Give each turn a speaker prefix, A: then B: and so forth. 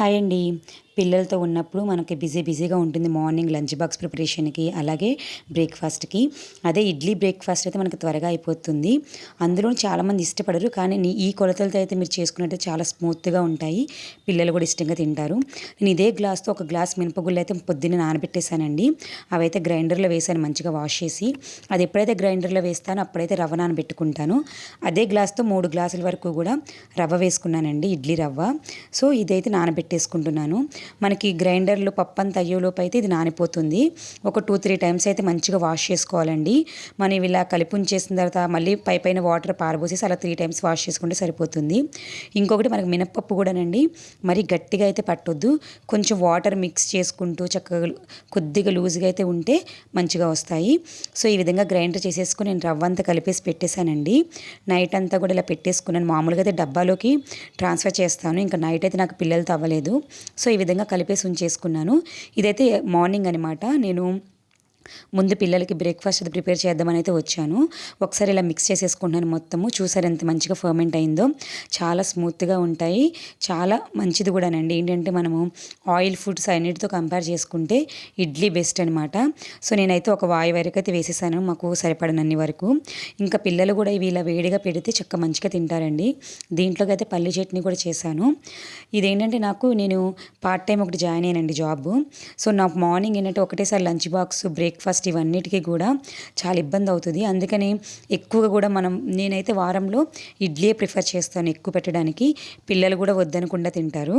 A: Hi అండి పిల్లలతో ఉన్నప్పుడు మనకి బిజీ బిజీగా ఉంటుంది మార్నింగ్ లంచ్ బాక్స్ ప్రిపరేషన్కి అలాగే బ్రేక్ఫాస్ట్కి. అదే ఇడ్లీ బ్రేక్ఫాస్ట్ అయితే మనకు త్వరగా అయిపోతుంది. అందులో చాలామంది ఇష్టపడరు కానీ ఈ కొలతలతో అయితే మీరు చేసుకున్నట్టు చాలా స్మూత్గా ఉంటాయి. పిల్లలు కూడా ఇష్టంగా తింటారు. నేను ఇదే గ్లాస్తో ఒక గ్లాస్ మినపగుళ్ళు అయితే పొద్దున్నే నానబెట్టేశానండి. అవైతే గ్రైండర్లో వేసాను మంచిగా వాష్ చేసి. అది ఎప్పుడైతే గ్రైండర్లో వేస్తానో అప్పుడైతే రవ్వ నానబెట్టుకుంటాను. అదే గ్లాస్తో మూడు గ్లాసుల వరకు కూడా రవ్వ వేసుకున్నానండి ఇడ్లీ రవ్వ. సో ఇదైతే నానబెట్టేసుకుంటున్నాను. మనకి గ్రైండర్లో పప్పు అంత అయ్యేలోపు అయితే ఇది నానిపోతుంది. ఒక టూ త్రీ టైమ్స్ అయితే మంచిగా వాష్ చేసుకోవాలండి. మనం ఇలా కలిపి ఉంచేసిన తర్వాత మళ్ళీ పై పైన వాటర్ పారబోసేసి అలా త్రీ టైమ్స్ వాష్ చేసుకుంటే సరిపోతుంది. ఇంకొకటి మనకి మినప్పప్పు కూడానండి మరి గట్టిగా అయితే పట్టొద్దు. కొంచెం వాటర్ మిక్స్ చేసుకుంటూ చక్కగా కొద్దిగా లూజ్గా అయితే ఉంటే మంచిగా వస్తాయి. సో ఈ విధంగా గ్రైండర్ చేసేసుకుని నేను రవ్వ అంతా కలిపేసి పెట్టేశానండి. నైట్ అంతా కూడా ఇలా పెట్టేసుకున్నాను. మామూలుగా అయితే డబ్బాలోకి ట్రాన్స్ఫర్ చేస్తాను. ఇంకా నైట్ అయితే నాకు పిల్లలతో అవ్వలేదు. సో ఈ విధంగా కలిపేసి ఉంచేసుకున్నాను. ఇదైతే మార్నింగ్ అనమాట నేను ముందు పిల్లలకి బ్రేక్ఫాస్ట్ అది ప్రిపేర్ చేద్దామని అయితే వచ్చాను. ఒకసారి ఇలా మిక్స్ చేసేసుకుంటున్నాను మొత్తము. చూసారు ఎంత మంచిగా ఫర్మెంట్ అయిందో. చాలా స్మూత్గా ఉంటాయి. చాలా మంచిది కూడానండి. ఏంటంటే మనము ఆయిల్ ఫుడ్స్ అన్నిటితో కంపేర్ చేసుకుంటే ఇడ్లీ బెస్ట్ అనమాట సో నేనైతే ఒక వాయి వరకు అయితే వేసేసాను. మాకు సరిపడనన్ని వరకు. ఇంకా పిల్లలు కూడా ఇవి ఇలా వేడిగా పెడితే చక్క మంచిగా తింటారండి. దీంట్లోకి అయితే పల్లి చట్నీ కూడా చేశాను. ఇదేంటంటే నాకు నేను పార్ట్ టైం ఒకటి జాయిన్ అయ్యానండి జాబ్. సో నాకు మార్నింగ్ ఏంటంటే ఒకటేసారి లంచ్ బాక్స్ బ్రేక్ బ్రేక్ఫాస్ట్ ఇవన్నిటికీ కూడా చాలా ఇబ్బంది అవుతుంది. అందుకని ఎక్కువగా కూడా మనం నేనైతే వారంలో ఇడ్లీ ప్రిఫర్ చేస్తాను ఎక్కువ పెట్టడానికి. పిల్లలు కూడా వద్దనకుండా తింటారు.